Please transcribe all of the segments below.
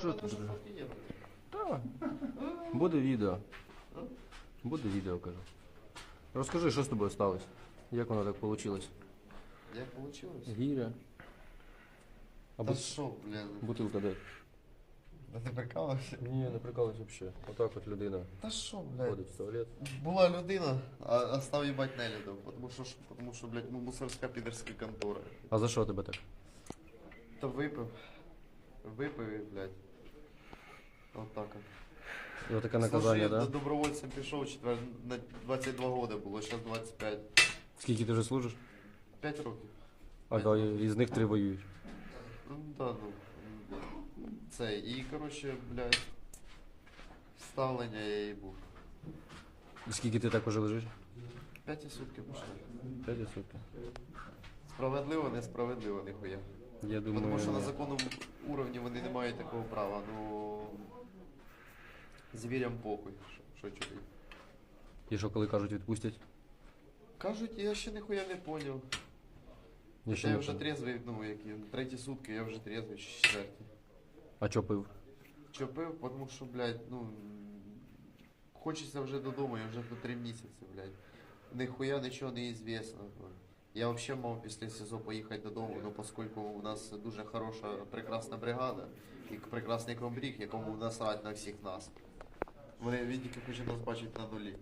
Що ти? Так. Буде відео. Буде відео, кажу. Розкажи, що з тобою сталося? Як воно так вийшло? Як получилось? Гіря. А Та бут- що, блін? бутилка де? Да ти прикалався? Ні, не прикалуюсь взагалі. Отак от людина Та що, блядь? ходить в туалет. Була людина, а, а став їбать нелюдом, тому що, ж- тому що, блядь, ну, мусорська підерська контора. А за що тебе так? Та випив. Випив і, блядь. Отак от. І отаке наказання, я так? до- Да? добровольцем пішов, четвер... на 22 года було, зараз 25. Скільки ти вже служиш? 5 років. А да, із них три воюють. Ну, да, ну. Це, і, коротше, блядь, ставлення я їй був. І скільки ти так уже лежиш? П'яті сутки пішли. П'ять сутки. Справедливо, несправедливо, ніхуя. Я думаю, Тому що на законному уровні вони не мають такого права. Ну звірям похуй, що, чоловік. І що, коли кажуть, відпустять? Кажуть, я ще ніхуя не поняв. Я ще я не вже понял. трезвий, ну які треті сутки, я вже трезвий, четверті. А чо пив? Що пив, тому що, блядь, ну хочеться вже додому, я вже по три місяці, блядь. Ніхуя нічого не известно. Я взагалі мав після СІЗО поїхати додому, ну оскільки у нас дуже хороша, прекрасна бригада і прекрасний комбриг, якому насрать на всіх нас. Вони він тільки хоче нас бачити на нулі.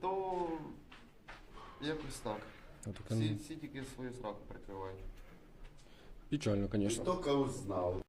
То якось так. Отаке, Всі, ну, всі тільки свою сраку прикривають. Печально, звісно. Только узнал.